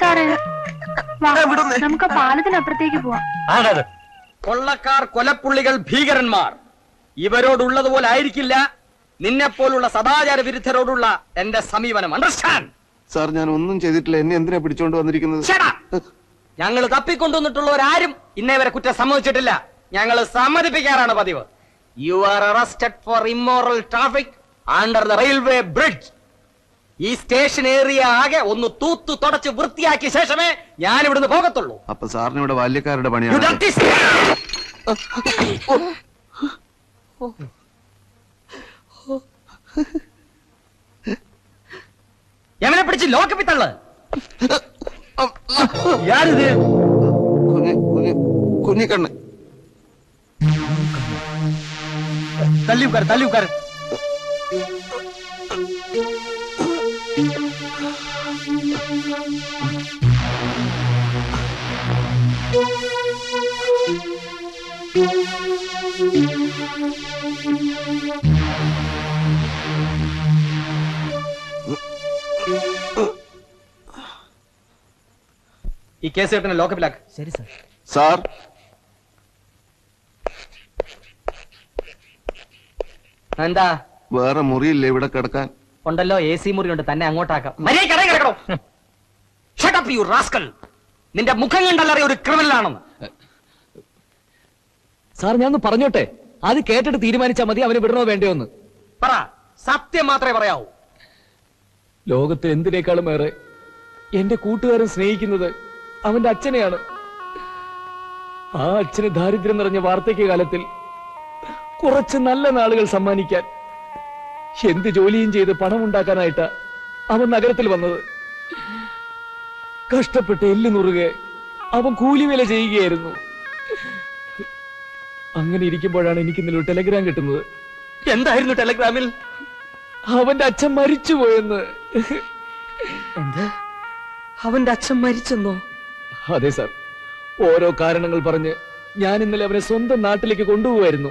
സാറേ. നമുക്ക് പാലത്തിനപ്പുറത്തേക്ക് പോവാം. കൊള്ളക്കാർ കൊലപ്പുള്ളികൾ ഭീകരന്മാർ. ഇവരോടുള്ളതുപോലെ ആയിരിക്കില്ല. നിന്നെ പോലുള്ള സദാചാര വിരുദ്ധരോടുള്ള എന്റെ സമീപനം. അണ്ടർസ്റ്റാൻഡ്? സാർ ഞാൻ ഒന്നും ചെയ്തിട്ടില്ല. എന്നെ എന്തിനാ പിടിച്ചോണ്ട് വന്നിരിക്കുന്നത്? ഞങ്ങൾ തപ്പിക്കൊണ്ടുവന്നിട്ടുള്ളവരാരും ഇന്നേ വരെ കുറ്റം സമ്മതിച്ചിട്ടില്ല. ഞങ്ങൾ സമ്മതിപ്പിക്കാറാണ് പതിവ്. You are arrested for immoral traffic under the railway bridge ഈ സ്റ്റേഷൻ ഏറിയ ആകെ ഒന്ന് തൂത്തു തുടച്ച് വൃത്തിയാക്കിയ ശേഷമേ ഞാൻ ഇവിടുന്ന് പോകത്തുള്ളൂ. അപ്പൊ സാറിന് ഇവിടെ ബാല്യക്കാരുടെ പണിയാണ്. എവനെ പിടിച്ച് ലോക്കപ്പി തള്ളു? യാരിത് കുഞ്ഞിക്കണ്ണ് തല്ലി ഉക്കാർ തല്ലി ഉക്കാർ ഈ കേസ് കേട്ടനെ ലോക്കപ്പിലാക്ക് ശരി സാർ. സാർ. എന്താ? വേറെ മുറിയില്ലേ ഇവിടെ കിടക്കാൻ? ഉണ്ടല്ലോ എ സി മുറി ഉണ്ട് തന്നെ അങ്ങോട്ടാക്കാം. കിടക്കണോ? Rascal. നിന്റെ മുഖം കണ്ടല്ലറിയ ഒരു ക്രിമിനൽ ആണെന്ന്. സാർ ഞാൻ ഒന്ന് പറഞ്ഞോട്ടെ? അത് കേട്ടിട്ട് തീരുമാനിച്ചാൽ മതി അവന് വിടണോ വേണ്ടോ എന്ന്. പറ സത്യം മാത്രമേ പറയാവൂ. ലോകത്ത് എന്തിനേക്കാളും ഏറെ എന്റെ കൂട്ടുകാരൻ സ്നേഹിക്കുന്നത് അവന്റെ അച്ഛനെയാണ്. ആ അച്ഛന് ദാരിദ്ര്യം നിറഞ്ഞ വാർദ്ധക്യ കാലത്തിൽ കുറച്ച് നല്ല നാളുകൾ സമ്മാനിക്കാൻ എന്ത് ജോലിയും ചെയ്ത് പണം ഉണ്ടാക്കാനായിട്ടാ അവൻ നഗരത്തിൽ വന്നത്. കഷ്ടപ്പെട്ട് എല്ല് നുറുകെ അവൻ കൂലിവേല ചെയ്യുകയായിരുന്നു. അങ്ങനെ ഇരിക്കുമ്പോഴാണ് എനിക്ക് ഇന്നലെ ഒരു ടെലഗ്രാം കിട്ടുന്നത്. എന്തായിരുന്നു ടെലഗ്രാമിൽ? അവന്റെ അച്ഛൻ മരിച്ചുപോയെന്ന്. എന്താ? അവന്റെ അച്ഛൻ മരിച്ചെന്നോ? അതെ സർ. ഓരോ കാരണങ്ങൾ പറഞ്ഞ് ഞാൻ ഇന്നലെ അവനെ സ്വന്തം നാട്ടിലേക്ക് കൊണ്ടുപോവായിരുന്നു.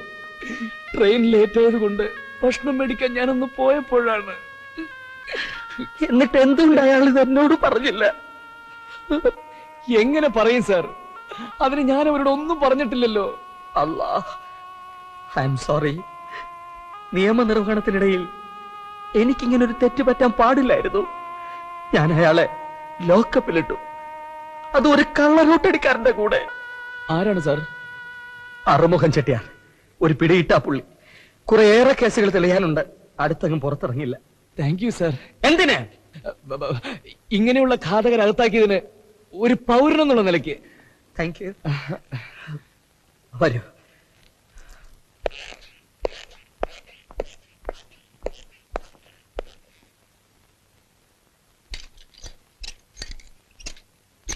ട്രെയിൻ ലേറ്റ് ആയതുകൊണ്ട് ഭക്ഷണം മേടിക്കാൻ ഞാനൊന്ന് പോയപ്പോഴാണ്. എന്നിട്ട് എന്തുകൊണ്ട് അയാൾ ഇത് എന്നോട് പറഞ്ഞില്ല? എങ്ങനെ പറയും സാർ? അതിന് ഞാൻ അവരോട് ഒന്നും പറഞ്ഞിട്ടില്ലല്ലോ. അല്ലാ ഐ എം സോറി നിയമനിർവഹണത്തിനിടയിൽ എനിക്കിങ്ങനെ ഒരു തെറ്റ് പറ്റാൻ പാടില്ലായിരുന്നു. ഞാൻ അയാളെ ലോക്കപ്പിലിട്ടു. അത് ഒരു കള്ളനോട്ടടിക്കാരന്റെ കൂടെ. ആരാണ് സാർ? അറുമുഖം ചെട്ടിയാർ. ഒരു പിടിയിട്ടാ പുള്ളി. കുറെയേറെ കേസുകൾ തെളിയാനുണ്ട്. അടുത്തങ്ങും പുറത്തിറങ്ങില്ല താങ്ക് യു സർ എന്തിന്? ഇങ്ങനെയുള്ള ഘാതകരകത്താക്കിയതിന് ഒരു പൗരനെന്നുള്ള നിലയ്ക്ക്. താങ്ക് യു വരൂ.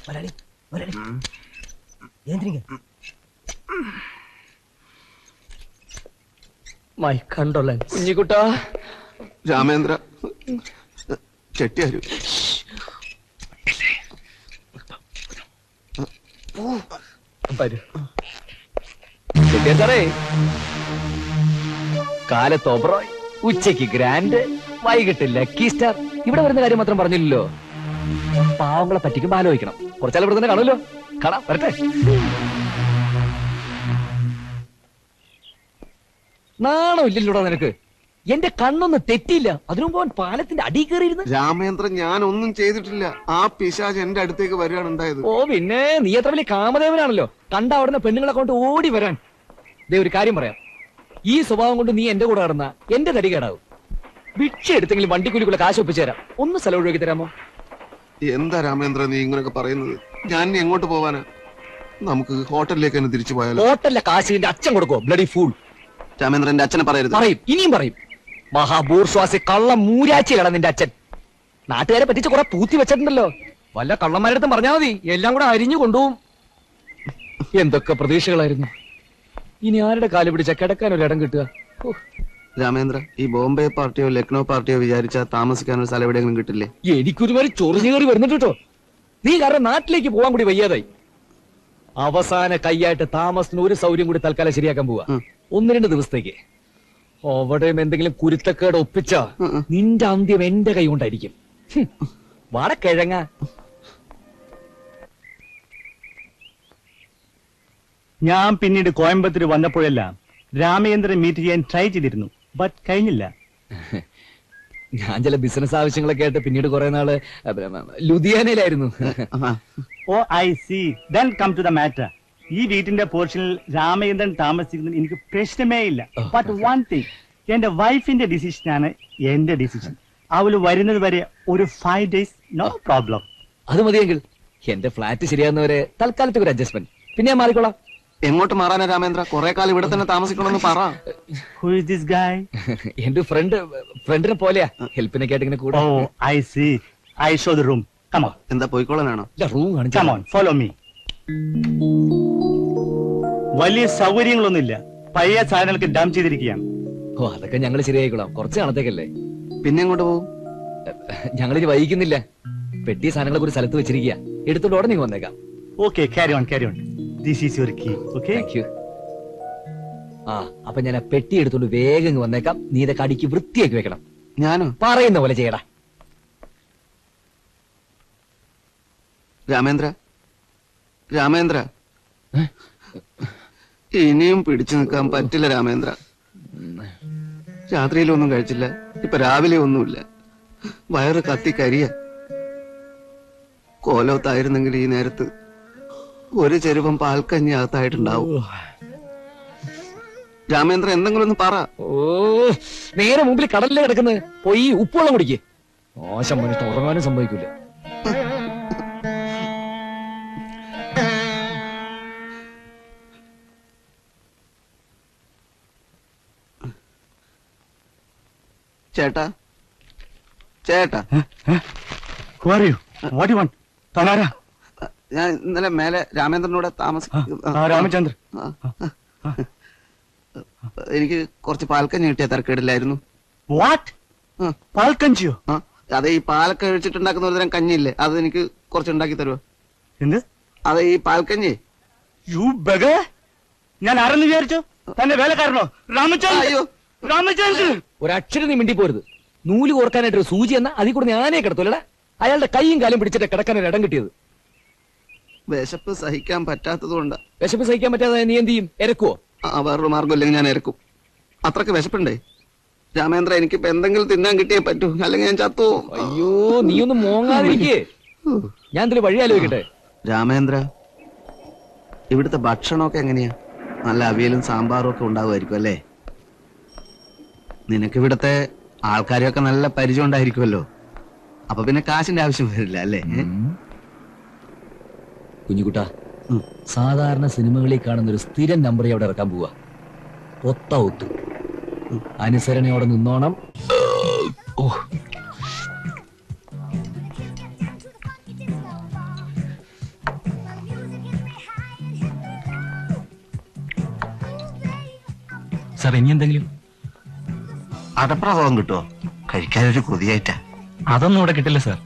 വരാളി മൈ കണ്ടോളൻസ് കുഞ്ഞിക്കുട്ടാ. രാമേന്ദ്ര ചെട്ടിയാരു വരൂ. സാറേ കാലത്ത് ഒബ്രോയ് ഉച്ചയ്ക്ക് ഗ്രാൻഡ്. വൈകിട്ട് ലക്കി സ്റ്റാർ. ഇവിടെ വരുന്ന കാര്യം മാത്രം പറഞ്ഞില്ലല്ലോ. പാവങ്ങളെ പറ്റിക്കുമ്പോ ആലോചിക്കണം. കുറച്ചാൽ ഇവിടെ തന്നെ കാണുമല്ലോ. കാണാം വരട്ടെ. നാണോ ഇല്ലല്ലോടാ നിനക്ക്? എന്റെ കണ്ണൊന്നും തെറ്റിയില്ല. അതിനു പോവാൻ പാലത്തിന്റെ അടി കയറിയിരുന്നു? രാമേന്ദ്രൻ ഞാൻ ഒന്നും ചെയ്തിട്ടില്ല. ആ പിശാജ് എന്റെ അടുത്തേക്ക് വരികയാണ് ഉണ്ടായത് ഓ പിന്നെ നീ എത്ര വലിയ കാമദേവനാണല്ലോ. കണ്ട അവിടുന്ന് പെണ്ണുങ്ങളെ കൊണ്ട് ഓടി വരാൻ. ദേ ഒരു കാര്യം പറയാം. ഈ സ്വഭാവം കൊണ്ട് നീ എന്റെ കൂടെ നടന്ന എന്റെ തടി കേടാവും. ഭിക്ഷ എടുത്തെങ്കിലും വണ്ടിക്കൂലിക്കുള്ള കാശ് ഒപ്പിച്ചു തരാം. ഒന്ന് സ്ഥലം ഒഴിവാക്കി തരാമോ? എന്താ രാമേന്ദ്ര നീ ഇങ്ങനെയൊക്കെ പറയുന്നത്? ഞാൻ എങ്ങോട്ട് പോവാനാ? നമുക്ക് ഹോട്ടലിലേക്ക് തന്നെ തിരിച്ചു പോയാലോ? ഹോട്ടലിലെ കാശ് നിന്റെ അച്ഛൻ കൊടുക്കോ ബ്ലഡി ഫൂൾ. രാമേന്ദ്രൻ എന്റെ അച്ഛനെ പറയരുത്. പറയും. ഇനിയും പറയും. മഹാബൂർശ്വാസി കള്ള മൂരാച്ചിയാണ് നിന്റെ അച്ഛൻ. നാട്ടുകാരെ പറ്റിച്ച് കുറെ പൂത്തി വെച്ചിട്ടുണ്ടല്ലോ. വല്ല കള്ളന്മാരടുത്തും പറഞ്ഞാൽ മതി. എല്ലാം കൂടെ അരിഞ്ഞു കൊണ്ടുപോകും. എന്തൊക്കെ പ്രതീക്ഷകളായിരുന്നു. ഇനി ആരുടെ കാൽ പിടിച്ച കിടക്കാൻ ഒരു ഇടം കിട്ടുക? രാമേന്ദ്ര ഈ ബോംബെ പാർട്ടിയോ ലക്നൗ പാർട്ടിയോ വിചാരിച്ചാൽ താമസിക്കാൻ ഒരു സ്ഥലം എവിടെയെങ്കിലും കിട്ടില്ലേ? എനിക്കൊരുമാതിരി ചൊറിഞ്ഞു കയറി വരുന്നുണ്ട് കേട്ടോ. നീ കാരണം നാട്ടിലേക്ക് പോകാൻ കൂടി വയ്യാതായി. അവസാന കൈയായിട്ട് താമസിന് ഒരു സൗകര്യം കൂടി തൽക്കാലം ശരിയാക്കാൻ പോവാ. ഒന്ന് രണ്ട് ദിവസത്തേക്ക്. അവിടെയും എന്തെങ്കിലും കുരുത്തക്കേട് ഒപ്പിച്ച നിന്റെ അന്ത്യം എന്റെ കൈ കൊണ്ടായിരിക്കും. വടക്കിഴങ്ങ വാട കിഴങ്ങ. ഞാൻ പിന്നീട് കോയമ്പത്തൂർ വന്നപ്പോഴെല്ലാം രാമചന്ദ്രൻ മീറ്റ് ചെയ്യാൻ ട്രൈ ചെയ്തിരുന്നു ബട്ട് കഴിഞ്ഞില്ല. ഞാൻ ചില ബിസിനസ് ആവശ്യങ്ങളൊക്കെ ആയിട്ട് പിന്നീട് കുറെ നാൾ ലുധിയാനയിലായിരുന്നു. ഓ I see then come to the matter ഈ വീട്ടിന്റെ പോർഷനിൽ രാമചന്ദ്രൻ താമസിക്കുന്നത് എനിക്ക് പ്രശ്നമേ ഇല്ല. ബട്ട് വൺ തിങ് എന്റെ വൈഫിന്റെ ആണ് എന്റെ ഡിസിഷൻ അവൾ വരുന്നത് വരെ ഒരു ഫൈവ് ഡേയ്സ് നോ പ്രോബ്ലം അത് മതിയെങ്കിൽ എന്റെ ഫ്ലാറ്റ് ശരിയാകുന്നവരെ തൽക്കാലത്തേക്ക് ഒരു അഡ്ജസ്റ്റ്മെന്റ് പിന്നെ ഞാൻ മാറിക്കോളാം. എങ്ങോട്ട് മാറാനാ രാമേന്ദ്ര? കുറെ കാലം ഇവിടെ തന്നെ താമസിക്കണമെന്ന് പറ. ഹു ഇസ് ദിസ് ഗായ് എന്റെ ഫ്രണ്ട് ഫ്രണ്ടിനെ പോലെയാ. ഹെൽപ്പിനൊക്കെ ആയിട്ട് ഇങ്ങനെ കൂടെ. ഓ I see I show the room come on എന്താ പോയിക്കോളാനാണോ? റൂം കാണിച്ചു കമോൺ ഫോളോ മീ വലിയ സൗകര്യങ്ങളൊന്നുമില്ല. പഴയ സാധനങ്ങൾക്ക് ഡാം ചെയ്തിരിക്കുകയാണ്. ഓ അതൊക്കെ ഞങ്ങൾ ശരിയായിക്കോളാം. കുറച്ച് നാളത്തേക്കല്ലേ? പിന്നെ എങ്ങോട്ട് പോകും? ഞങ്ങളിനി വൈകുന്നില്ല പെട്ടിയ സാധനങ്ങളൊക്കെ ഒരു സ്ഥലത്ത് വെച്ചിരിക്കുക. എടുത്തോണ്ട് ഉടനെ വന്നേക്കാം. Okay carry on carry on this is your key okay thank you ആ അപ്പൊ ഞാൻ ആ പെട്ടി എടുത്തോണ്ട് വേഗം ഇങ്ങ് വന്നേക്കാം. നീ ഇതൊക്കെ അടിക്ക് വൃത്തിയാക്കി വെക്കണം. ഞാനോ? പറയുന്ന പോലെ ചെയ്യടാ. രാമേന്ദ്ര? രാമേന്ദ്ര. ഇനിയും പിടിച്ചു നിൽക്കാൻ പറ്റില്ല രാമേന്ദ്ര. രാത്രിയിലൊന്നും കഴിച്ചില്ല. ഇപ്പൊ രാവിലെ ഒന്നുമില്ല. വയറ് കത്തി കരിയ. കോലത്തായിരുന്നെങ്കിൽ ഈ നേരത്ത് ഒരു ചെരുവം പാൽക്കഞ്ഞി അകത്തായിട്ടുണ്ടാവും. രാമേന്ദ്ര എന്തെങ്കിലും ഒന്ന് പറ. ഓ നേരെ മുമ്പിൽ കടലിലെ കിടക്കുന്നത് പോയി ഉപ്പുവെള്ളം കുടിക്കേ. മോശം മനുഷ്യൻ ഉറങ്ങാനും സംഭവിക്കൂല. ചേട്ടാ. ചേട്ടാ. Who are you what you want തനാരാ ഞാൻ ഇന്നലെ മേലെ രാമേന്ദ്രനോട് താമസിക്കും രാമചന്ദ്ര എനിക്ക് കുറച്ച് പാൽക്കഞ്ഞി കിട്ടിയ തിരക്കേടില്ലായിരുന്നു. വാട്ട് പാൽക്കഞ്ചിയോ? അതെ ഈ പാലൊക്കെ ഒഴിച്ചിട്ടുണ്ടാക്കുന്ന ഒരു തരം കഞ്ഞില്ലേ അത് എനിക്ക് കുറച്ച് ഉണ്ടാക്കി തരുമോ എന്ത്? അതെ ഈ പാൽക്കഞ്ഞി. യു ബഗ ഞാൻ ആരെന്ന് വിചാരിച്ചു? തന്നെ വേലക്കാരനോ? രാമചന്ദ്ര അയ്യോ. രാമചന്ദ്ര ഒരക്ഷരം നീ മിണ്ടി പോരുത് നൂൽ കോർക്കാനായിട്ട് ഒരു സൂചി എന്ന അതിൽ കൂടെ ഞാനേ കിടത്തൂലടാ അയാളുടെ കൈയും കാലും പിടിച്ചിട്ട് കിടക്കാൻ ഒരു ഇടം കിട്ടിയത്. വിശപ്പ് സഹിക്കാൻ പറ്റാത്തത് കൊണ്ട് വിശപ്പ് സഹിക്കാൻ പറ്റാതെ നീ എന്ത് ചെയ്യും? ഇരക്കുവോ ആ വേറൊരു മാർഗം ഇല്ലെങ്കിൽ ഞാൻ ഇരക്കും അത്രയ്ക്ക് വിശപ്പുണ്ടേ? രാമേന്ദ്ര എനിക്കിപ്പോ എന്തെങ്കിലും തിന്നാൻ കിട്ടിയേ പറ്റൂ. അല്ലെങ്കിൽ ഞാൻ ചത്തു? അയ്യോ നീ ഒന്ന് മോങ്ങാതിരിക്കേ. ഞാൻ ഇതിൽ വഴി ആലോചിക്കട്ടെ? രാമേന്ദ്ര ഇവിടുത്തെ ഭക്ഷണമൊക്കെ എങ്ങനെയാ? നല്ല അവിയലും സാമ്പാറും ഒക്കെ ഉണ്ടാവുമായിരിക്കും അല്ലേ? നിനക്ക് ഇവിടത്തെ ആൾക്കാരെയൊക്കെ നല്ല പരിചയം ഉണ്ടായിരിക്കുമല്ലോ. അപ്പൊ പിന്നെ കാശിന്റെ ആവശ്യം വരില്ല അല്ലേ? കുഞ്ഞുകുട്ട സാധാരണ സിനിമകളിൽ കാണുന്ന ഒരു സ്ഥിരം നമ്പർ അവിടെ ഇറക്കാൻ പോവാ. ഒത്ത ഒത്തു. അനുസരണയോടെ നിന്നോണം. ഓ. സാർ ഇനി എന്തെങ്കിലും? അടപ്രഭവം കിട്ടുമോ കഴിക്കാനൊരു കൊതിയായിട്ടാ. അതൊന്നും ഇവിടെ കിട്ടില്ല സാർ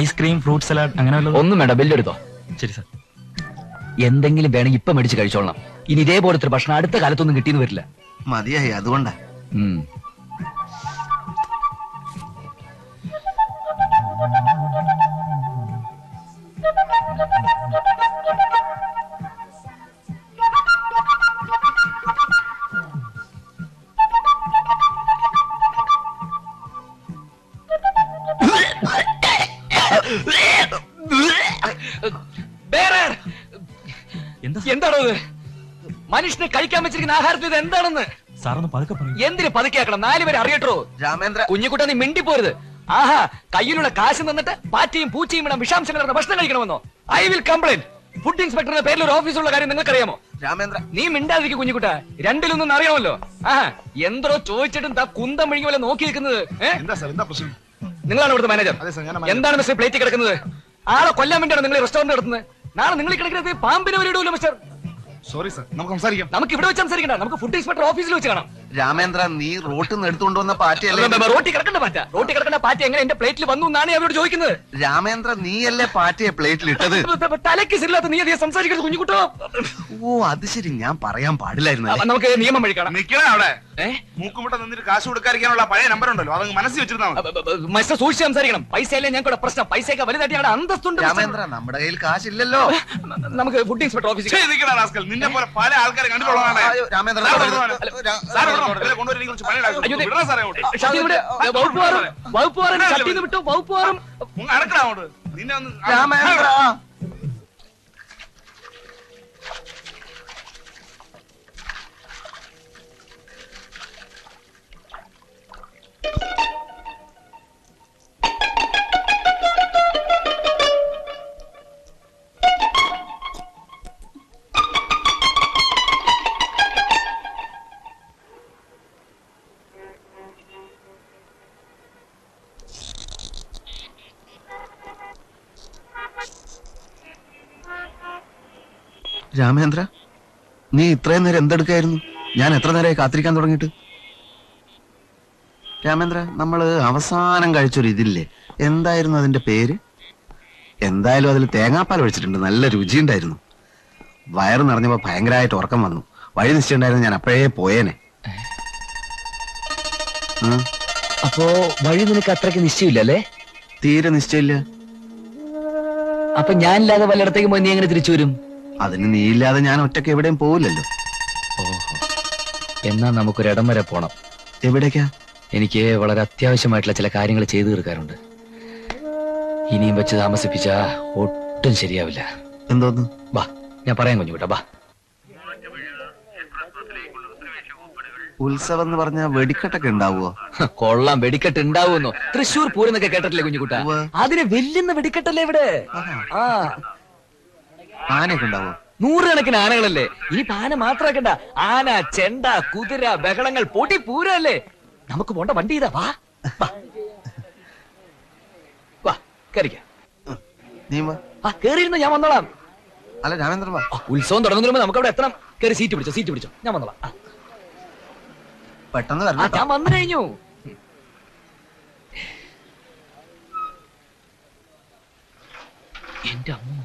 ഐസ്ക്രീം ഫ്രൂട്ട് സലാഡ് അങ്ങനെ വല്ലതും? ഒന്നും വേണ്ട ബില്ലെടുത്തോ ശരി സാർ എന്തെങ്കിലും വേണമെങ്കിൽ ഇപ്പൊ മേടിച്ച് കഴിച്ചോളണം. ഇനി ഇതേപോലത്തെ ഭക്ഷണം അടുത്ത കാലത്തൊന്നും കിട്ടിയെന്ന് വരില്ല. മതിയായി അതുകൊണ്ടാ. എന്താണോ ഇത്? മനുഷ്യന് കഴിക്കാൻ വെച്ചിരിക്കുന്ന ആഹാരത്തിൽ ഇത് എന്താണെന്ന്? സാറൊന്ന് പതുക്കെ പറയൂ. എന്തിന് പതുക്കെയാക്കണം നാല് പേര് അറിയട്ടോ. രാമേന്ദ്ര കുഞ്ഞുകുട്ട നീ മിണ്ടിപ്പോരുത്. ആഹാ കയ്യിലുള്ള കാശ് നിന്നിട്ട് പാറ്റയും പൂച്ചയും ഇടാൻ വിഷാംശം കലർന്ന ഭക്ഷണം കഴിക്കണമെന്നോ? ഐ വിൽ കംപ്ലൈന്റ് ഫുഡ് ഇൻസ്പെക്ടറിന്റെ പേരിൽ ഒരു ഓഫീസുള്ള കാര്യം നിങ്ങൾക്കറിയാമോ? രാമേന്ദ്ര നീ മിണ്ടാതിരിക്കും കുഞ്ഞുകുട്ട രണ്ടിലൊന്നും അറിയാമല്ലോ ആ എന്തോ ചോദിച്ചിട്ടും താ കുന്തം വിഴുങ്ങി പോലെ നോക്കി നിൽക്കുന്നത് എന്താ സാർ എന്താ പ്രശ്നം? നിങ്ങളാണ് ഇവിടുത്തെ മാനേജർ. എന്താണ് മിസ്റ്റർ പ്ലേറ്റ് കിടക്കുന്നത്? ആളെ കൊല്ലാൻ വേണ്ടിയാണ് നിങ്ങൾ റെസ്റ്റോറന്റ് നടത്തുന്നത്? നാളെ നിങ്ങൾ കിടക്കുന്നത് പാമ്പിനെ വരെ ഇടൂല്ലോ മിസ്റ്റർ സോറി സർ നമുക്ക് സംസാരിക്കാം. നമുക്ക് ഇവിടെ വെച്ച് സംസാരിക്കണ്ട. നമുക്ക് ഫുഡ് ഇൻസ്പെക്ടർ ഓഫീസിൽ വെച്ച് കാണാം. രാമേന്ദ്ര നീ റോട്ടിൽ നിന്ന് എടുത്തുകൊണ്ട് വന്ന പാറ്റയല്ലേ റോട്ടി കിടക്കണ്ട പാറ്റ. റോട്ടി കിടക്കണ്ട പാറ്റ എങ്ങനെ എന്റെ പ്ലേറ്റിൽ വന്നു എന്നാണ് ഞാൻ അവരോട് ചോദിക്കുന്നത്. രാമേന്ദ്ര നീയല്ലേ പാറ്റയെ പ്ലേറ്റിൽ ഇട്ടത്? തലയ്ക്ക് സില്ലാത്ത നീ അധികം സംസാരിക്കരുത് കുഞ്ഞുകുട്ടോ. ഓ അത് ശരി. ഞാൻ പറയാൻ പാടില്ലായിരുന്നു. നമുക്ക് നിയമം വഴി കാണാം. നിക്കണേ അവിടെ? മൂക്കുമുട്ട നിന്നിട്ട് കാശ് കൊടുക്കാതിരിക്കാനുള്ള പഴയ നമ്പർ ഉണ്ടല്ലോ. അതങ്ങ് മനസ്സിൽ വെച്ചിരുന്നാ മനുഷ്യ സൂക്ഷിച്ച് സംസാരിക്കണം. പൈസയല്ലേ ഞങ്ങളുടെ പ്രശ്നം? പൈസയൊക്കെ വലുതായിട്ട് അവിടെ അന്തസ്തുണ്ട് രാമേന്ദ്ര നമ്മുടെ കയ്യിൽ കാശില്ലല്ലോ. നമുക്ക് ഫുഡ് ഇൻസ്പെക്ടർ ഓഫീസിൽ. നിന്നെ പോലെ പല ആൾക്കാരെ കണ്ടിട്ടുള്ളതാണ് അയ്യോ, രാമേന്ദ്ര സാർ തൊടരുത്. കൊണ്ടുവരണം. രാ- സാർ കൊണ്ടുവരണം. ഇതിലെ കൊണ്ടുവരാൻ എനിക്ക് കുറച്ച് പണിയുണ്ടായിരുന്നു. അയ്യോ, ദേ- വിടടാ സാറേ അങ്ങോട്ട്. ഷാജി ഇവിടെ, ഏ, വകുപ്പ് മാറും വകുപ്പ് മാറും ചട്ടിയിൽ നിന്ന് വിട്ടു വകുപ്പ് മാറും ഒന്ന് അടക്കടാ അങ്ങോട്ട്. നിന്നെ ഒന്ന് രാമേന്ദ്ര നീ ഇത്രയും നേരം എന്തെടുക്കായിരുന്നു? ഞാൻ എത്ര നേരമായി കാത്തിരിക്കാൻ തുടങ്ങിയിട്ട്? രാമേന്ദ്ര നമ്മൾ അവസാനം കഴിച്ചൊരു ഇതില്ലേ? എന്തായിരുന്നു അതിന്റെ പേര്? എന്തായാലും അതിൽ തേങ്ങാപ്പാൽ ഒഴിച്ചിട്ടുണ്ട്. നല്ല രുചിയുണ്ടായിരുന്നു. വയറ് നിറഞ്ഞപ്പോ ഭയങ്കരമായിട്ട് ഉറക്കം വന്നു. വഴി നിശ്ചയുണ്ടായിരുന്നു ഞാൻ അപ്പോഴേ പോയേനെ. അപ്പോ വഴി നിനക്ക് അത്രയ്ക്ക് നിശ്ചയമില്ലല്ലേ? തീരെ നിശ്ചയില്ല അപ്പൊ ഞാനില്ലാതെ വല്ലയിടത്തേക്ക് പോയി നീ എങ്ങനെ തിരിച്ചു വരും? അതിന് നീ ഇല്ലാതെ ഞാൻ ഒറ്റയ്ക്ക് എവിടെയും പോവില്ലല്ലോ. എന്നാ നമുക്കൊരിടം വരെ പോണം. എവിടേക്കാ? എനിക്ക് വളരെ അത്യാവശ്യമായിട്ടുള്ള ചില കാര്യങ്ങൾ ചെയ്തു തീർക്കാറുണ്ട്. ഇനിയും വെച്ച് താമസിപ്പിച്ച ഒട്ടും ശരിയാവില്ല. എന്തോന്ന്? ബാ ഞാൻ പറയാൻ കുഞ്ഞുകൂട്ടാ ബാ. ഉത്സവം എന്ന് പറഞ്ഞ വെടിക്കെട്ടൊക്കെ ഉണ്ടാവുമോ കൊള്ളാം വെടിക്കെട്ട് ഉണ്ടാവുമെന്നോ. തൃശ്ശൂർ പൂരെന്നൊക്കെ കേട്ടിട്ടില്ലേ കുഞ്ഞുകുട്ട. അതിന് വെല്ലുന്ന വെടിക്കെട്ടല്ലേ ഇവിടെ? ആനയൊക്കെ ഉണ്ടാവോ? നൂറുകണക്കിന് ആനകളല്ലേ? ഇനി ആന മാത്രമാക്കണ്ട ആന ചെണ്ട കുതിര ബഹളങ്ങൾ പൊടി പൂരല്ലേ നമുക്ക് പോണ്ട വണ്ടി ഇതാ വാ. വാ. കയറിക്ക നീ വാ. ആ കേറിയിരുന്നോ ഞാൻ വന്നോളാം. അല്ല രാമേന്ദ്രൻ വാ. ആ, ഉത്സവം തുടങ്ങുന്നതിന് മുമ്പ് നമുക്ക് അവിടെ എത്തണം. കയറി സീറ്റ് പിടിച്ചോ സീറ്റ് പിടിച്ചോ. ഞാൻ വന്നോളാം. ആ, പെട്ടെന്ന് ആ, വരണം ഞാൻ വന്നു കഴിഞ്ഞു. എന്റെ അമ്മ.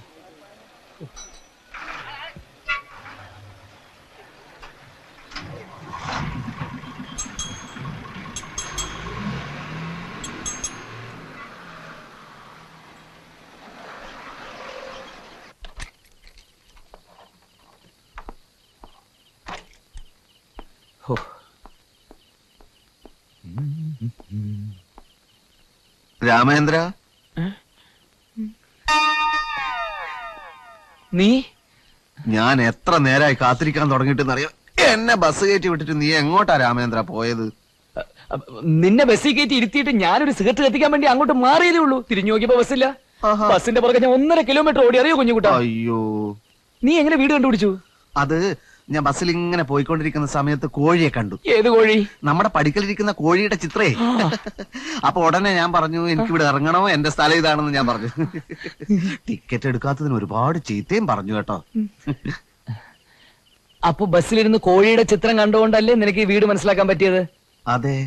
രാമേന്ദ്ര നീ? ഞാൻ എത്ര നേരായി കാത്തിരിക്കാൻ തുടങ്ങിട്ടെന്ന് അറിയാം എന്നെ ബസ് കയറ്റി വിട്ടിട്ട് നീ എങ്ങോട്ടാ രാമേന്ദ്ര പോയത്? നിന്നെ ബസ്സിൽ കയറ്റി ഇരുത്തിയിട്ട് ഞാനൊരു സിഗരറ്റ് കത്തിക്കാൻ വേണ്ടി അങ്ങോട്ട് മാറിയതേ ഉള്ളൂ. തിരിഞ്ഞു നോക്കിയപ്പോ ബസ്സില്ല ബസ്സിന്റെ പുറകെ ഞാൻ ഒന്നര കിലോമീറ്റർ ഓടി. അറിയോ കുഞ്ഞുകുട്ടാ? അയ്യോ. നീ എങ്ങനെ വീട് കണ്ടുപിടിച്ചു? അത് ഞാൻ ബസ്സിൽ ഇങ്ങനെ പോയിക്കൊണ്ടിരിക്കുന്ന സമയത്ത് കോഴിയെ കണ്ടു. ഏത് കോഴി? നമ്മുടെ പടിക്കലിരിക്കുന്ന കോഴിയുടെ ചിത്രേ. അപ്പൊ ഉടനെ ഞാൻ പറഞ്ഞു എനിക്ക് ഇവിടെ ഇറങ്ങണോ? എന്റെ സ്ഥലം ഇതാണെന്ന് ഞാൻ പറഞ്ഞു. ടിക്കറ്റ് എടുക്കാത്തതിന് ഒരുപാട് ചീത്തയും പറഞ്ഞു കേട്ടോ. അപ്പൊ ബസ്സിലിരുന്ന് കോഴിയുടെ ചിത്രം കണ്ടുകൊണ്ടല്ലേ നിനക്ക് ഈ വീട് മനസ്സിലാക്കാൻ പറ്റിയത്? അതെ.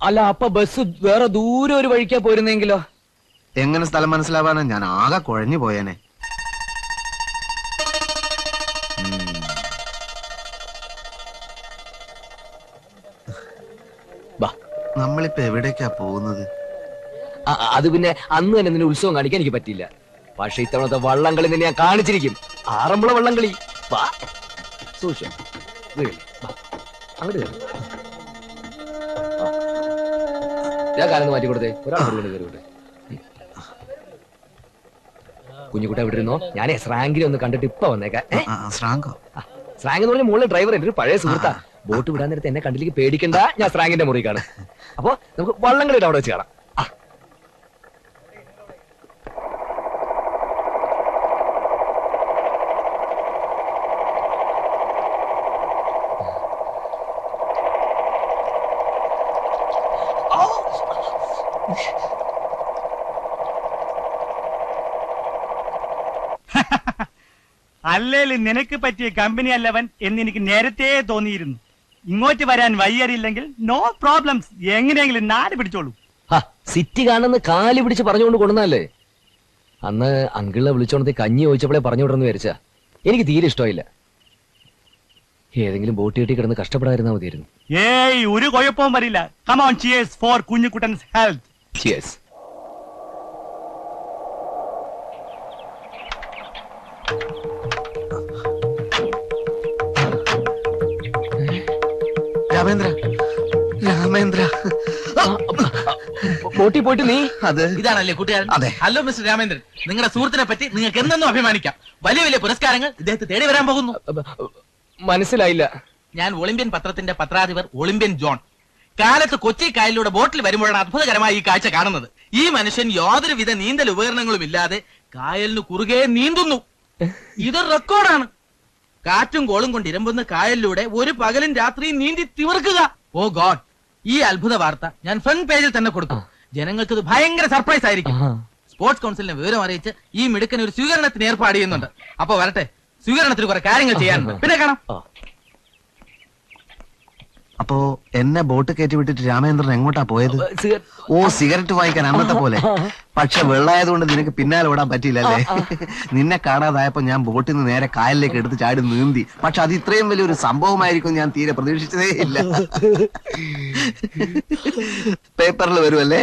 അല്ല അപ്പൊ ബസ് വേറെ ദൂരെ ഒരു വഴിക്കാ പോരുന്നെങ്കിലോ? എങ്ങനെ സ്ഥലം മനസ്സിലാവാനാ? ഞാൻ ആകെ കുഴഞ്ഞു പോയേനെ. നമ്മളിപ്പോ എവിടേക്കാ പോകുന്നത്? അത് പിന്നെ അന്ന് തന്നെ നിന്നെ ഉത്സവം കാണിക്കാൻ എനിക്ക് പറ്റില്ല പക്ഷെ ഇത്തവണത്തെ വള്ളംകളി നിന്നെ ഞാൻ കാണിച്ചിരിക്കും. ആറന്മുള വള്ളംകളി. വാ. സൂക്ഷിച്ചു. അങ്ങോട്ട് കയറി. ഞാൻ മാറ്റി കൊടുത്തേ. ഒരാൾ കയറി കയറി വിട്ടെ കുഞ്ഞുകുട്ട ഇവിടെ ഇരുന്നോ? ഞാൻ സ്രാങ്കിനെ ഒന്ന് കണ്ടിട്ട് ഇപ്പൊ വന്നേക്കാം. സ്രാങ്കോ? സ്രാങ്ക് എന്ന് പറഞ്ഞ മുകളിലെ ഡ്രൈവർ എന്റെ ഒരു പഴയ സുഹൃത്താ. ബോട്ട് വിടാൻ നേരത്തെ എന്നെ കണ്ടിലേക്ക് പേടിക്കണ്ട. ഞാൻ സ്രാങ്കിന്റെ മുറി കാണും. അപ്പൊ നമുക്ക് വള്ളംകളിയുടെ അവിടെ വെച്ച് കാണാം. അല്ലേലും നിനക്ക് പറ്റിയ കമ്പനി അല്ലവൻ എന്ന് എനിക്ക് നേരത്തെ തോന്നിയിരുന്നു. ഇങ്ങോട്ട് വരാൻ വയ്യറിയില്ലെങ്കിൽ നോ പ്രോബ്ലംസ് എങ്ങനെയെങ്കിലും നാല് പിടിച്ചോളൂ. സിറ്റി കാണുന്ന കാൽ പിടിച്ച് പറഞ്ഞുകൊണ്ട് കൊടുന്നല്ലേ അന്ന് അങ്കിളിനെ വിളിച്ചോണ്ടത് കഞ്ഞി ചോദിച്ചപ്പോഴേ പറഞ്ഞു വിടർന്ന് വിചാരിച്ച. എനിക്ക് തീരെ ഇഷ്ടമായില്ല. ഏതെങ്കിലും ബോട്ട് കെട്ടി കിടന്ന് കഷ്ടപ്പെടാതിരുന്നാ മതിയായിരുന്നു. ഏയ് ഒരു കുഴപ്പവും വരില്ല. കമോൺ ചിയേഴ്സ് ഫോർ കുഞ്ഞുകുട്ടൻസ് ഹെൽത്ത് ചിയേഴ്സ് രാമേന്ദ്ര. രാമേന്ദ്ര. പോട്ടി പോയിട്ട് നീ. അത്. ഇതാണല്ലേ കൂട്ടുകാരൻ? അതെ. Hello mister Ramendran. നിങ്ങളുടെ സുഹൃത്തിനെ പറ്റി നിങ്ങൾക്ക് എന്തെന്നും അഭിമാനിക്കാം. വലിയ വലിയ പുരസ്കാരങ്ങൾ ഇദ്ദേഹത്തെ തേടി വരാൻ പോകുന്നു. മനസ്സിലായില്ല. ഞാൻ ഒളിമ്പ്യൻ പത്രത്തിന്റെ പത്രാധിപർ ഒളിമ്പ്യൻ ജോൺ. കാലത്ത് കൊച്ചി കായലിലൂടെ ബോട്ടിൽ വരുമ്പോഴാണ് അത്ഭുതകരമായി ഈ കാഴ്ച കാണുന്നത്. ഈ മനുഷ്യൻ യാതൊരുവിധ നീന്തൽ ഉപകരണങ്ങളും ഇല്ലാതെ കായലിന് കുറുകെ നീന്തുന്നു. ഇത് റെക്കോർഡാണ് കാറ്റും കോളും കൊണ്ട് ഇരമ്പുന്ന കായലിലൂടെ ഒരു പകലും രാത്രിയും നീന്തി തിമിർക്കുക. ഓ ഗോഡ്. ഈ അത്ഭുത വാർത്ത ഞാൻ ഫ്രണ്ട് പേജിൽ തന്നെ കൊടുക്കും. ജനങ്ങൾക്ക് ഇത് ഭയങ്കര സർപ്രൈസ് ആയിരിക്കും. സ്പോർട്സ് കൗൺസിലിനെ വിവരം അറിയിച്ച് ഈ മിടുക്കൻ ഒരു സ്വീകരണത്തിന് ഏർപ്പാട് ചെയ്യുന്നുണ്ട്. അപ്പൊ വരട്ടെ സ്വീകരണത്തിന് കുറെ കാര്യങ്ങൾ ചെയ്യാനുണ്ട്. പിന്നെ കാണാം. അപ്പോ എന്നെ ബോട്ട് കയറ്റി വിട്ടിട്ട് രാമേന്ദ്രൻ എങ്ങോട്ടാ പോയത്? ഓ സിഗരറ്റ് വാങ്ങിക്കാൻ അന്നത്തെ പോലെ. പക്ഷെ വെള്ളായതുകൊണ്ട് നിനക്ക് പിന്നാലെ ഓടാൻ പറ്റിയില്ലല്ലേ? നിന്നെ കാണാതായപ്പോ ഞാൻ ബോട്ടിൽ നിന്ന് നേരെ കായലിലേക്ക് എടുത്ത് ചാടി നീന്തി. പക്ഷെ അത് ഇത്രയും വലിയൊരു സംഭവമായിരിക്കും ഞാൻ തീരെ പ്രതീക്ഷിച്ചതേ ഇല്ല. പേപ്പറിൽ വരുമല്ലേ?